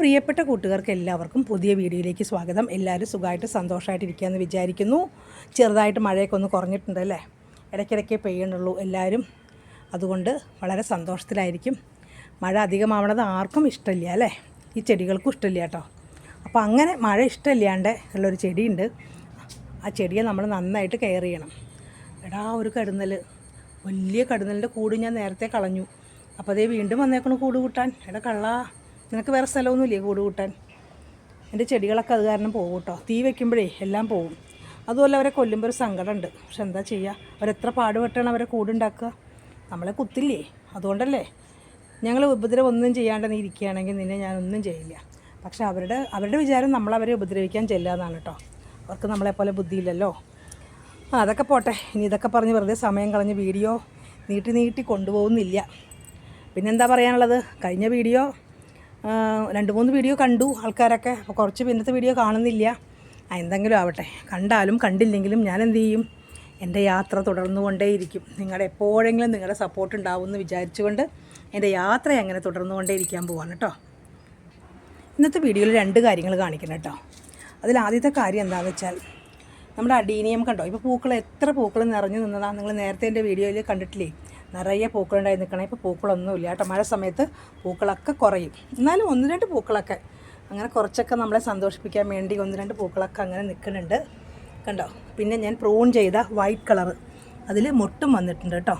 പ്രിയപ്പെട്ട കൂട്ടുകാർക്ക് എല്ലാവർക്കും പുതിയ വീഡിയോയിലേക്ക് സ്വാഗതം. എല്ലാവരും സുഖമായിട്ട് സന്തോഷമായിട്ടിരിക്കുകയെന്ന് വിചാരിക്കുന്നു. ചെറുതായിട്ട് മഴയൊക്കെ ഒന്ന് കുറഞ്ഞിട്ടുണ്ട് അല്ലേ? ഇടയ്ക്കിടയ്ക്ക് പെയ്യണുള്ളൂ എല്ലാവരും. അതുകൊണ്ട് വളരെ സന്തോഷത്തിലായിരിക്കും. മഴ അധികമാവണത് ആർക്കും ഇഷ്ടമില്ല അല്ലേ? ഈ ചെടികൾക്കും ഇഷ്ടമില്ല കേട്ടോ. അപ്പോൾ അങ്ങനെ മഴ ഇഷ്ടമില്ലാണ്ട് ഉള്ളൊരു ചെടിയുണ്ട്. ആ ചെടിയെ നമ്മൾ നന്നായിട്ട് കെയർ ചെയ്യണം. എടാ ഒരു കടുന്നൽ വലിയ കടുന്നലിന്റെ കൂട് ഞാൻ നേരത്തെ കളഞ്ഞു. അപ്പോൾ അതേ വീണ്ടും വന്നേക്കണു കൂട് കൂട്ടാൻ. എടാ കള്ളാ. നിനക്ക് വേറെ സ്ഥലമൊന്നുമില്ലേ കൂട് കൂട്ടാൻ? എന്റെ ചെടികളൊക്കെ അത് കാരണം പോകും കേട്ടോ. തീ വെക്കുമ്പോഴേ എല്ലാം പോകും. അതുപോലെ അവരെ കൊല്ലുമ്പോൾ ഒരു സങ്കടമുണ്ട്. പക്ഷെ എന്താ ചെയ്യുക അവരെത്ര പാടുപെട്ടാണ് അവരെ കൂടുണ്ടാക്കുക? നമ്മളെ കുത്തില്ലേ? അതുകൊണ്ടല്ലേ. ഞങ്ങൾ ഉപദ്രവം ഒന്നും ചെയ്യാണ്ട് നീ ഇരിക്കുകയാണെങ്കിൽ നിന്നെ ഞാനൊന്നും ചെയ്യില്ല. പക്ഷെ അവരുടെ അവരുടെ വിചാരം നമ്മളവരെ ഉപദ്രവിക്കാൻ ചെല്ലുക എന്നാണ് കേട്ടോ. അവർക്ക് നമ്മളെപ്പോലെ ബുദ്ധിയില്ലല്ലോ. ആ അതൊക്കെ പോട്ടെ. ഇനി ഇതൊക്കെ പറഞ്ഞ് വെറുതെ സമയം കളഞ്ഞ് വീഡിയോ നീട്ടി നീട്ടി കൊണ്ടുപോകുന്നില്ല. പിന്നെന്താ പറയാനുള്ളത്? കഴിഞ്ഞ വീഡിയോ രണ്ട് മൂന്ന് വീഡിയോ കണ്ടു ആൾക്കാരൊക്കെ. അപ്പോൾ കുറച്ച് പിന്നത്തെ വീഡിയോ കാണുന്നില്ല. എന്തെങ്കിലും ആവട്ടെ. കണ്ടാലും കണ്ടില്ലെങ്കിലും ഞാൻ എന്ത് ചെയ്യും? എന്റെ യാത്ര തുടർന്നുകൊണ്ടേയിരിക്കും. നിങ്ങളുടെ എപ്പോഴെങ്കിലും നിങ്ങളുടെ സപ്പോർട്ട് ഉണ്ടാവുമെന്ന് വിചാരിച്ചുകൊണ്ട് എന്റെ യാത്ര അങ്ങനെ തുടർന്നുകൊണ്ടേയിരിക്കാൻ പോവാണ് കേട്ടോ ഇന്നത്തെ വീഡിയോയിൽ രണ്ട് കാര്യങ്ങൾ കാണിക്കണം കേട്ടോ അതിൽ ആദ്യത്തെ കാര്യം എന്താണെന്ന് വെച്ചാൽ നമ്മുടെ അടീനിയം കണ്ടോ? ഇപ്പോൾ പൂക്കൾ എത്ര പൂക്കൾ നിറഞ്ഞു നിന്നതാണ് നിങ്ങൾ നേരത്തെ എന്റെ വീഡിയോയിൽ കണ്ടിട്ടില്ലേ? നിറയെ പൂക്കളുണ്ടായി നിൽക്കണം. ഇപ്പോൾ പൂക്കളൊന്നുമില്ല കേട്ടോ. മഴ സമയത്ത് പൂക്കളൊക്കെ കുറയും. എന്നാലും ഒന്ന് രണ്ട് പൂക്കളൊക്കെ അങ്ങനെ കുറച്ചൊക്കെ നമ്മളെ സന്തോഷിപ്പിക്കാൻ വേണ്ടി ഒന്ന് രണ്ട് പൂക്കളൊക്കെ അങ്ങനെ നിൽക്കുന്നുണ്ട്. കണ്ടോ? പിന്നെ ഞാൻ പ്രൂൺ ചെയ്ത വൈറ്റ് കളർ. അതിൽ മുട്ടും വന്നിട്ടുണ്ട് കേട്ടോ.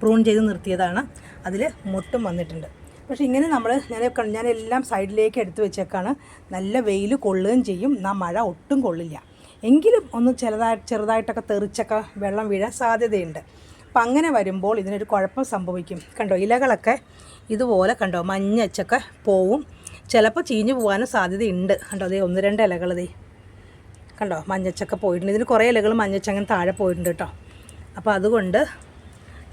പ്രൂൺ ചെയ്ത് നിർത്തിയതാണ്. അതിൽ മുട്ടും വന്നിട്ടുണ്ട്. പക്ഷേ ഇങ്ങനെ നമ്മൾ ഞാൻ ഞാൻ എല്ലാം സൈഡിലേക്ക് എടുത്തു വെച്ചേക്കാണ്. നല്ല വെയിൽ കൊള്ളുകയും ചെയ്യും. എന്നാൽ മഴ ഒട്ടും കൊള്ളില്ല. എങ്കിലും ഒന്ന് ചെറുതായിട്ട് ചെറുതായിട്ടൊക്കെ തെറിച്ചൊക്കെ വെള്ളം വീഴാൻ സാധ്യതയുണ്ട്. അപ്പം അങ്ങനെ വരുമ്പോൾ ഇതിനൊരു കുഴപ്പം സംഭവിക്കും. കണ്ടോ ഇലകളൊക്കെ ഇതുപോലെ കണ്ടോ മഞ്ഞച്ചൊക്കെ പോവും. ചിലപ്പോൾ ചീഞ്ഞു പോകാനും സാധ്യതയുണ്ട്. കണ്ടോ അതേ ഒന്ന് രണ്ട് ഇലകൾ ദേ. കണ്ടോ മഞ്ഞച്ചൊക്കെ പോയിട്ടുണ്ട്. ഇതിന് കുറേ ഇലകൾ മഞ്ഞച്ചങ്ങനെ താഴെ പോയിട്ടുണ്ട് കേട്ടോ. അപ്പോൾ അതുകൊണ്ട്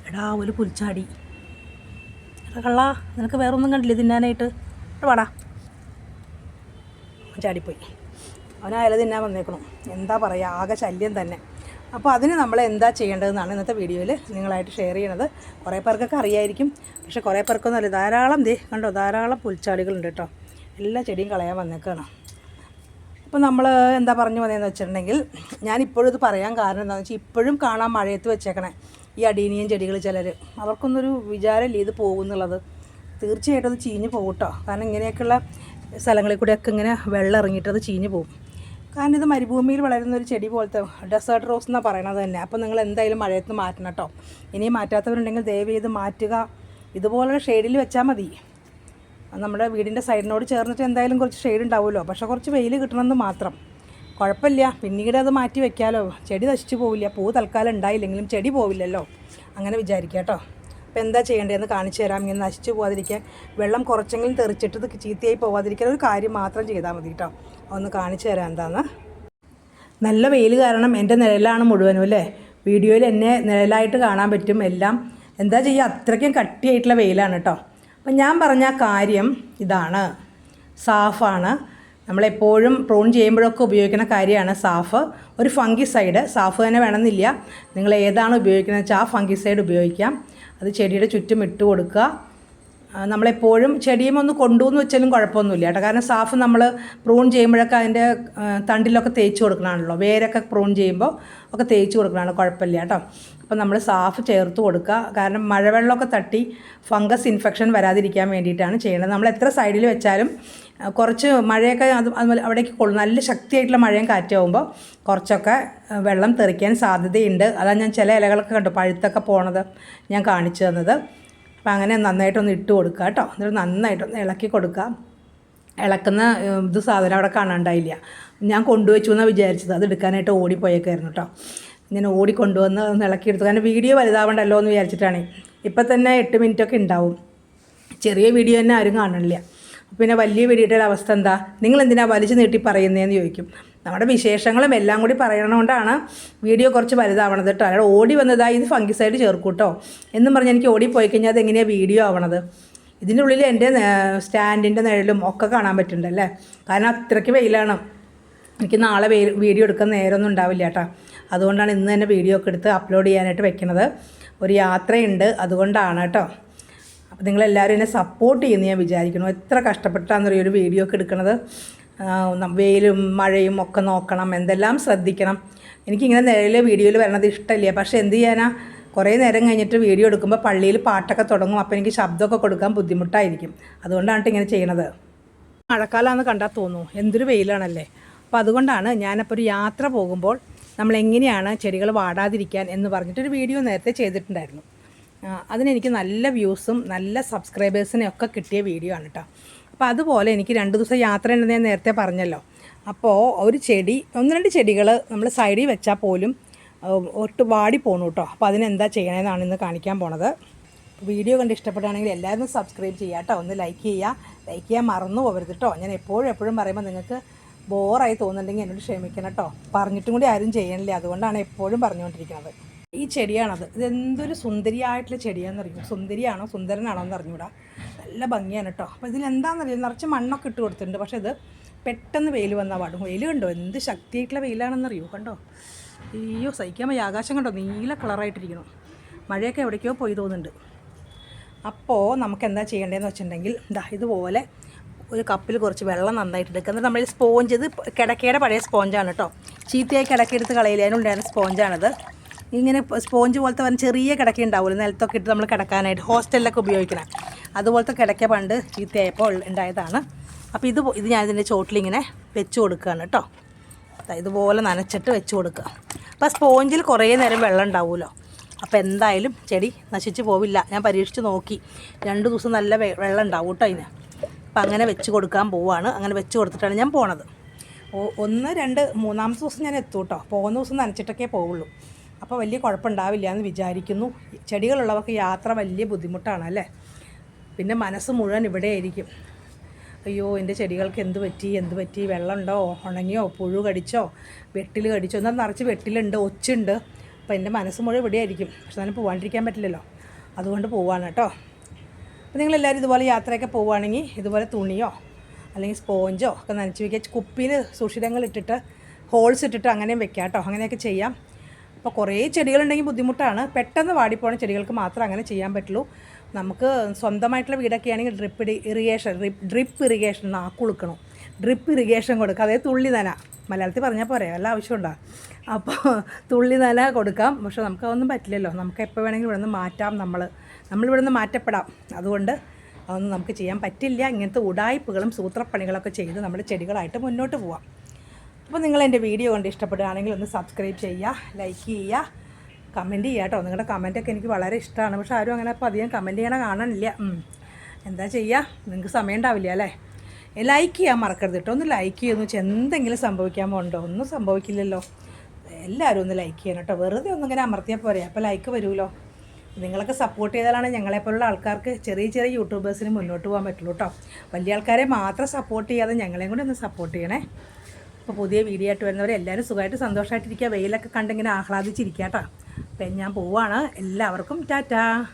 എടാ ഒരു പുൽച്ചാടി. എടാ കള്ളാ നിനക്ക് വേറെ ഒന്നും കണ്ടില്ല തിന്നാനായിട്ട്? വാടാ. ചാടിപ്പോയി. അവനായാലും തിന്നാൻ വന്നേക്കണം. എന്താ പറയുക ആകെ ശല്യം തന്നെ. അപ്പോൾ അതിന് നമ്മൾ എന്താ ചെയ്യേണ്ടതെന്നാണ് ഇന്നത്തെ വീഡിയോയിൽ നിങ്ങളായിട്ട് ഷെയർ ചെയ്യണത്. കുറേ പേർക്കൊക്കെ അറിയായിരിക്കും. പക്ഷേ കുറേ പേർക്കൊന്നും അല്ല ധാരാളം ദേ കണ്ടോ? ധാരാളം പുൽച്ചാടികളുണ്ട് കേട്ടോ. എല്ലാ ചെടിയും കളയാൻ വന്നേക്കാണ്. അപ്പോൾ നമ്മൾ എന്താ പറഞ്ഞു വന്നതെന്ന് വെച്ചിട്ടുണ്ടെങ്കിൽ ഞാൻ ഇപ്പോഴും ഇത് പറയാൻ കാരണം എന്താണെന്ന് വെച്ചാൽ ഇപ്പോഴും കാണാൻ മഴയത്ത് വെച്ചേക്കണേ ഈ അടീനിയൻ ചെടികൾ ചിലർ അവർക്കൊന്നൊരു വിചാരമില്ല ഇത് പോകുന്നുള്ളത്. തീർച്ചയായിട്ടും അത് ചീഞ്ഞ് പോകും കാരണം ഇങ്ങനെയൊക്കെയുള്ള സ്ഥലങ്ങളിൽ കൂടെയൊക്കെ ഇങ്ങനെ വെള്ളം ഇറങ്ങിയിട്ട് അത് ചീഞ്ഞ് പോകും കാരണം ഇത് മരുഭൂമിയിൽ വളരുന്ന ഒരു ചെടി പോലത്തെ ഡെസേർട്ട് റോസ് എന്നാണ് പറയണത് തന്നെ. അപ്പോൾ നിങ്ങൾ എന്തായാലും മഴയത്ത് മാറ്റണം കേട്ടോ ഇനി മാറ്റാത്തവരുണ്ടെങ്കിൽ ദയവ് ചെയ്ത് മാറ്റുക. ഇതുപോലുള്ള ഷെയ്ഡിൽ വെച്ചാൽ മതി. നമ്മുടെ വീടിന്റെ സൈഡിനോട് ചേർന്നിട്ട് എന്തായാലും കുറച്ച് ഷെയ്ഡ് ഉണ്ടാവുമല്ലോ. പക്ഷേ കുറച്ച് വെയിൽ കിട്ടണമെന്ന് മാത്രം. കുഴപ്പമില്ല. പിന്നീട് അത് മാറ്റി വെക്കാമല്ലോ ചെടി നശിച്ചു പോവില്ല. പൂ തൽക്കാലം ഉണ്ടായില്ലെങ്കിലും ചെടി പോവില്ലല്ലോ. അങ്ങനെ വിചാരിക്കുക കേട്ടോ അപ്പോൾ എന്താ ചെയ്യേണ്ടതെന്ന് കാണിച്ചു തരാം. ഇങ്ങനെ നശിച്ചു പോകാതിരിക്കാൻ വെള്ളം കുറച്ചെങ്കിലും തെറിച്ചിട്ട് ചീത്തയായി പോകാതിരിക്കാൻ ഒരു കാര്യം മാത്രം ചെയ്താൽ മതി കേട്ടോ ഒന്ന് കാണിച്ചു തരാം എന്താന്ന്. നല്ല വെയിൽ കാരണം എന്റെ നിഴലാണ് മുഴുവനും അല്ലേ? വീഡിയോയിൽ എന്നെ നിഴലായിട്ട് കാണാൻ പറ്റും എല്ലാം. എന്താ ചെയ്യുക അത്രയ്ക്കും കട്ടിയായിട്ടുള്ള വെയിലാണ് കേട്ടോ. അപ്പം ഞാൻ പറഞ്ഞ കാര്യം ഇതാണ്. സാഫാണ്. നമ്മളെപ്പോഴും പ്രോൺ ചെയ്യുമ്പോഴൊക്കെ ഉപയോഗിക്കുന്ന കാര്യമാണ് സാഫ്. ഒരു ഫംഗി സൈഡ് സാഫ് തന്നെ വേണമെന്നില്ല. നിങ്ങൾ ഏതാണ് ഉപയോഗിക്കുന്നത് വെച്ചാൽ ആ ഫംഗിസൈഡ് ഉപയോഗിക്കാം. അത് ചെടിയുടെ ചുറ്റും ഇട്ട് കൊടുക്കുക. നമ്മളെപ്പോഴും ചെടിയും ഒന്ന് കൊണ്ടുവന്ന് വെച്ചാലും കുഴപ്പമൊന്നുമില്ല കേട്ടോ. കാരണം സാഫ് നമ്മൾ പ്രൂൺ ചെയ്യുമ്പോഴൊക്കെ അതിന്റെ തണ്ടിലൊക്കെ തേച്ച് കൊടുക്കണമാണല്ലോ. വേരൊക്കെ പ്രൂൺ ചെയ്യുമ്പോൾ ഒക്കെ തേച്ച് കൊടുക്കണമാണ് കുഴപ്പമില്ല കേട്ടോ. അപ്പോൾ നമ്മൾ സാഫ് ചേർത്ത് കൊടുക്കുക. കാരണം മഴവെള്ളമൊക്കെ തട്ടി ഫംഗസ് ഇൻഫെക്ഷൻ വരാതിരിക്കാൻ വേണ്ടിയിട്ടാണ് ചെയ്യേണ്ടത് നമ്മൾ എത്ര സൈഡിൽ വെച്ചാലും കുറച്ച് മഴയൊക്കെ അത് അതുപോലെ അവിടേക്ക് കൊള്ളും നല്ല ശക്തിയായിട്ടുള്ള മഴയും കാറ്റാവുമ്പോൾ കുറച്ചൊക്കെ വെള്ളം തെറിക്കാൻ സാധ്യതയുണ്ട്. അതാണ് ഞാൻ ചില ഇലകളൊക്കെ കണ്ടു. പഴുത്തൊക്കെ പോണത് ഞാൻ കാണിച്ചു തന്നത്. അപ്പം അങ്ങനെ നന്നായിട്ടൊന്ന് ഇട്ട് കൊടുക്കുക കേട്ടോ. എന്നിട്ട് നന്നായിട്ടൊന്ന് ഇളക്കി കൊടുക്കുക. ഇളക്കുന്ന ഇത് സാധനം അവിടെ കാണാണ്ടായില്ല. ഞാൻ കൊണ്ടുവച്ചു എന്നാണ് വിചാരിച്ചത്. അത് എടുക്കാനായിട്ട് ഓടിപ്പോയേക്കായിരുന്നു കേട്ടോ. ഇങ്ങനെ ഓടിക്കൊണ്ടുവന്ന് ഒന്ന് ഇളക്കിയെടുത്തു. കാരണം വീഡിയോ വലുതാവണ്ടല്ലോ എന്ന് വിചാരിച്ചിട്ടാണ്. ഇപ്പം തന്നെ എട്ട് മിനിറ്റൊക്കെ ഉണ്ടാവും. ചെറിയ വീഡിയോ തന്നെ ആരും കാണണില്ല. പിന്നെ വലിയ വീഡിയോയുടെ അവസ്ഥ എന്താ? നിങ്ങൾ എന്തിനാണ് വലിച്ചു നീട്ടി പറയുന്നതെന്ന് ചോദിക്കും. നമ്മുടെ വിശേഷങ്ങളും എല്ലാം കൂടി പറയണതുകൊണ്ടാണ് വീഡിയോ കുറച്ച് വലുതാവണത് കേട്ടോ അയാൾ ഓടി വന്നതായി ഇത് ഫംഗിസൈഡ് ചേർക്കൂട്ടോ. എന്നും പറഞ്ഞ് എനിക്ക് ഓടി പോയി കഴിഞ്ഞാൽ അത് എങ്ങനെയാണ് വീഡിയോ ആവണത്? ഇതിന്റെ ഉള്ളിൽ എന്റെ സ്റ്റാൻഡിന്റെ നിഴലും ഒക്കെ കാണാൻ പറ്റുന്നുണ്ടല്ലേ? കാരണം അത്രയ്ക്ക് വെയിലാണ്. എനിക്ക് നാളെ വെയിൽ വീഡിയോ എടുക്കാൻ നേരമൊന്നും ഉണ്ടാവില്ല കേട്ടോ അതുകൊണ്ടാണ് ഇന്ന് തന്നെ വീഡിയോ ഒക്കെ എടുത്ത് അപ്ലോഡ് ചെയ്യാനായിട്ട് വെക്കണത്. ഒരു യാത്രയുണ്ട് അതുകൊണ്ടാണ് കേട്ടോ അപ്പോൾ നിങ്ങളെല്ലാവരും എന്നെ സപ്പോർട്ട് ചെയ്യുമെന്ന് ഞാൻ വിചാരിക്കുന്നു. എത്ര കഷ്ടപ്പെട്ടാണെന്നറിയോ ഒരു വീഡിയോ ഒക്കെ നം- വെയിലും മഴയും ഒക്കെ നോക്കണം എന്തെല്ലാം ശ്രദ്ധിക്കണം. എനിക്കിങ്ങനെ നിഴലെ വീഡിയോയിൽ വരണത് ഇഷ്ടമില്ല. പക്ഷേ എന്ത് ചെയ്യാനാ? കുറേ നേരം കഴിഞ്ഞിട്ട് വീഡിയോ എടുക്കുമ്പോൾ പള്ളിയിൽ പാട്ടൊക്കെ തുടങ്ങും. അപ്പോൾ എനിക്ക് ശബ്ദമൊക്കെ കൊടുക്കാൻ ബുദ്ധിമുട്ടായിരിക്കും. അതുകൊണ്ടാണ് ഇങ്ങനെ ചെയ്യണത്. മഴക്കാലമാണെന്ന് കണ്ടാൽ തോന്നുന്നു. എന്തൊരു വെയിലാണല്ലേ. അപ്പോൾ അതുകൊണ്ടാണ് ഞാനപ്പോൾ ഒരു യാത്ര പോകുമ്പോൾ നമ്മൾ എങ്ങനെയാണ് ചെടികൾ വാടാതിരിക്കാൻ എന്ന് പറഞ്ഞിട്ടൊരു വീഡിയോ നേരത്തെ ചെയ്തിട്ടുണ്ടായിരുന്നു. അതിനെനിക്ക് നല്ല വ്യൂസും നല്ല സബ്സ്ക്രൈബേഴ്സിനെയൊക്കെ കിട്ടിയ വീഡിയോ ആണ് കേട്ടോ അപ്പോൾ അതുപോലെ എനിക്ക് രണ്ട് ദിവസം യാത്ര ഉണ്ടെന്ന് ഞാൻ നേരത്തെ പറഞ്ഞല്ലോ. അപ്പോൾ ഒരു ചെടി ഒന്ന് രണ്ട് ചെടികൾ നമ്മൾ സൈഡിൽ വെച്ചാൽ പോലും ഒട്ട് വാടി പോണു കേട്ടോ അപ്പോൾ അതിനെന്താ ചെയ്യണമെന്നാണ് ഇന്ന് കാണിക്കാൻ പോണത്. വീഡിയോ കണ്ട് ഇഷ്ടപ്പെടുകയാണെങ്കിൽ എല്ലാവരും സബ്സ്ക്രൈബ് ചെയ്യുക കേട്ടോ ഒന്ന് ലൈക്ക് ചെയ്യുക ലൈക്ക് ചെയ്യാൻ മറന്നു പോകരുത് കേട്ടോ ഞാൻ എപ്പോഴും എപ്പോഴും പറയുമ്പോൾ നിങ്ങൾക്ക് ബോറായി തോന്നുന്നുണ്ടെങ്കിൽ എന്നോട് ക്ഷമിക്കണം കേട്ടോ പറഞ്ഞിട്ടും കൂടി ആരും ചെയ്യണില്ല. അതുകൊണ്ടാണ് എപ്പോഴും പറഞ്ഞുകൊണ്ടിരിക്കുന്നത് ഈ ചെടിയാണത്. ഇതെന്തൊരു സുന്ദരിയായിട്ടുള്ള ചെടിയാണെന്നറിയും? സുന്ദരിയാണോ? സുന്ദരനാണോ എന്ന് അറിഞ്ഞൂടാ നല്ല ഭംഗിയാണ് കേട്ടോ അപ്പോൾ ഇതിലെന്താണെന്നറിയാം നിറച്ച് മണ്ണൊക്കെ ഇട്ട് കൊടുത്തിട്ടുണ്ട്. പക്ഷേ ഇത് പെട്ടെന്ന് വെയിൽ വന്നാൽ പാടും. വെയിൽ കണ്ടോ? എന്ത് ശക്തിയായിട്ടുള്ള വെയിലാണെന്നറിയോ? കണ്ടോ? അയ്യോ സഹിക്കാൻ വയ്യ. ആകാശം കണ്ടോ? നീല കളറായിട്ടിരിക്കണം മഴയൊക്കെ എവിടേക്കോ പോയി തോന്നുന്നുണ്ട്. അപ്പോൾ നമുക്ക് എന്താ ചെയ്യേണ്ടതെന്ന് വെച്ചിട്ടുണ്ടെങ്കിൽ ഇതാ ഇതുപോലെ ഒരു കപ്പിൽ കുറച്ച് വെള്ളം നന്നായിട്ട് എടുക്കുക എന്നിട്ട് നമ്മൾ സ്പോഞ്ച് ഇത് കിടക്കയുടെ പഴയ സ്പോഞ്ചാണ് കേട്ടോ ചീത്തയായി കിടക്കെടുത്ത് കളയില്ല സ്പോഞ്ചാണിത്. ഇങ്ങനെ സ്പോഞ്ച് പോലത്തെ വന്ന് ചെറിയ കിടക്ക ഉണ്ടാവില്ല നിലത്തൊക്കെ ഇട്ട് നമ്മൾ കിടക്കാനായിട്ട്. ഹോസ്റ്റലിലൊക്കെ ഉപയോഗിക്കണം. അതുപോലത്തെ കിടക്ക പണ്ട് ഈ ചീത്തയായപ്പോൾ ഉണ്ടായതാണ്. അപ്പോൾ ഇത് ഇത് ഞാൻ ഇതിന്റെ ചോട്ടിലിങ്ങനെ വെച്ച് കൊടുക്കുകയാണ് കേട്ടോ ഇതുപോലെ നനച്ചിട്ട് വെച്ച് കൊടുക്കുക. അപ്പോൾ സ്പോഞ്ചിൽ കുറേ നേരം വെള്ളം ഉണ്ടാവുമല്ലോ അപ്പോൾ എന്തായാലും ചെടി നശിച്ച് പോവില്ല. ഞാൻ പരീക്ഷിച്ച് നോക്കി. രണ്ട് ദിവസം നല്ല വെള്ളം ഉണ്ടാവും കേട്ടോ അതിന്. അപ്പം അങ്ങനെ വെച്ച് കൊടുക്കാൻ പോവാണ്. അങ്ങനെ വെച്ച് കൊടുത്തിട്ടാണ് ഞാൻ പോണത്. ഒന്ന് രണ്ട് മൂന്നാമത്തെ ദിവസം ഞാൻ എത്തും കേട്ടോ പോകുന്ന ദിവസം നനച്ചിട്ടൊക്കെ പോവുള്ളൂ. അപ്പോൾ വലിയ കുഴപ്പമുണ്ടാവില്ല എന്ന് വിചാരിക്കുന്നു. ചെടികളുള്ളവർക്ക് യാത്ര വലിയ ബുദ്ധിമുട്ടാണ് അല്ലേ? പിന്നെ മനസ്സ് മുഴുവൻ ഇവിടെ ആയിരിക്കും. അയ്യോ എന്റെ ചെടികൾക്ക് എന്ത് പറ്റി? എന്ത് പറ്റി? വെള്ളമുണ്ടോ? ഉണങ്ങിയോ? പുഴു കടിച്ചോ? വെട്ടിൽ കടിച്ചോ? എന്നാൽ നിറച്ച് വെട്ടിലുണ്ട് ഒച്ചുണ്ട്. അപ്പോൾ എന്റെ മനസ്സ് മുഴുവൻ ഇവിടെ ആയിരിക്കും. പക്ഷെ അതിന് പോകാണ്ടിരിക്കാൻ പറ്റില്ലല്ലോ. അതുകൊണ്ട് പോവാണ് കേട്ടോ. അപ്പോൾ നിങ്ങളെല്ലാവരും ഇതുപോലെ യാത്രയൊക്കെ പോവുകയാണെങ്കിൽ ഇതുപോലെ തുണിയോ അല്ലെങ്കിൽ സ്പോഞ്ചോ ഒക്കെ നനച്ച് വയ്ക്കുക കുപ്പിയിൽ സുഷിരങ്ങൾ ഇട്ടിട്ട് ഹോൾസ് ഇട്ടിട്ട് അങ്ങനെയും വെക്കാം കേട്ടോ. അങ്ങനെയൊക്കെ ചെയ്യാം. അപ്പോൾ കുറേ ചെടികളുണ്ടെങ്കിൽ ബുദ്ധിമുട്ടാണ്. പെട്ടെന്ന് വാടിപ്പോണ ചെടികൾക്ക് മാത്രം അങ്ങനെ ചെയ്യാൻ പറ്റുള്ളൂ. നമുക്ക് സ്വന്തമായിട്ടുള്ള വീടൊക്കെ ആണെങ്കിൽ ഡ്രിപ്പ് ഇറിഗേഷൻ ഡ്രിപ്പ് ഇറിഗേഷൻ നാക്കുളുക്കണം ഡ്രിപ്പ് ഇറിഗേഷൻ കൊടുക്കുക അതായത് തുള്ളി നന. മലയാളത്തിൽ പറഞ്ഞാൽ പോരെ വല്ല ആവശ്യമുണ്ടോ? അപ്പോൾ തുള്ളി നന കൊടുക്കാം. പക്ഷെ നമുക്ക് അതൊന്നും പറ്റില്ലല്ലോ. നമുക്ക് എപ്പോൾ വേണമെങ്കിലും ഇവിടെ നിന്ന് മാറ്റാം നമ്മൾ നമ്മളിവിടെ നിന്ന് മാറ്റപ്പെടാം. അതുകൊണ്ട് അതൊന്നും നമുക്ക് ചെയ്യാൻ പറ്റില്ല. ഇങ്ങനത്തെ ഉടായ്പകളും സൂത്രപ്പണികളൊക്കെ ചെയ്ത് നമ്മൾ ചെടികളായിട്ട് മുന്നോട്ട് പോവാം. അപ്പോൾ നിങ്ങൾ എന്റെ വീഡിയോ കണ്ട് ഇഷ്ടപ്പെടുകയാണെങ്കിൽ ഒന്ന് സബ്സ്ക്രൈബ് ചെയ്യുക ലൈക്ക് ചെയ്യുക. കമന്റ് ചെയ്യാട്ടോ കേട്ടോ. നിങ്ങളുടെ കമന്റൊക്കെ എനിക്ക് വളരെ ഇഷ്ടമാണ്. പക്ഷെ ആരും അങ്ങനെ അപ്പോൾ അധികം കമന്റ് ചെയ്യണ കാണാനില്ല. എന്താ ചെയ്യുക നിങ്ങൾക്ക് സമയം ഉണ്ടാവില്ല അല്ലേ? ലൈക്ക് ചെയ്യാൻ മറക്കരുത് കേട്ടോ. ഒന്ന് ലൈക്ക് ചെയ്യുന്നു വെച്ചാൽ എന്തെങ്കിലും സംഭവിക്കാൻ പോകണ്ടോ? ഒന്നും സംഭവിക്കില്ലല്ലോ. എല്ലാവരും ഒന്ന് ലൈക്ക് ചെയ്യണം കേട്ടോ. വെറുതെ ഒന്നും ഇങ്ങനെ അമർത്തിയാൽ പോരെ. അപ്പോൾ ലൈക്ക് വരുമല്ലോ. നിങ്ങളൊക്കെ സപ്പോർട്ട് ചെയ്താലാണ് ഞങ്ങളെപ്പോലുള്ള ആൾക്കാർക്ക് ചെറിയ ചെറിയ യൂട്യൂബേഴ്സിന് മുന്നോട്ട് പോകാൻ പറ്റുള്ളൂ കേട്ടോ. വലിയ ആൾക്കാരെ മാത്രം സപ്പോർട്ട് ചെയ്യാതെ ഞങ്ങളെയും കൂടി ഒന്ന് സപ്പോർട്ട് ചെയ്യണേ. അപ്പോൾ പുതിയ വീഡിയോ ആയിട്ട് വരുന്നവരെ എല്ലാവരും സുഖമായിട്ട് സന്തോഷമായിട്ടിരിക്കുക. വെയിലൊക്കെ കണ്ടിങ്ങനെ ആഹ്ലാദിച്ചിരിക്കുക കേട്ടോ. അപ്പം ഞാൻ പോവാണ്. എല്ലാവർക്കും ടാറ്റാ.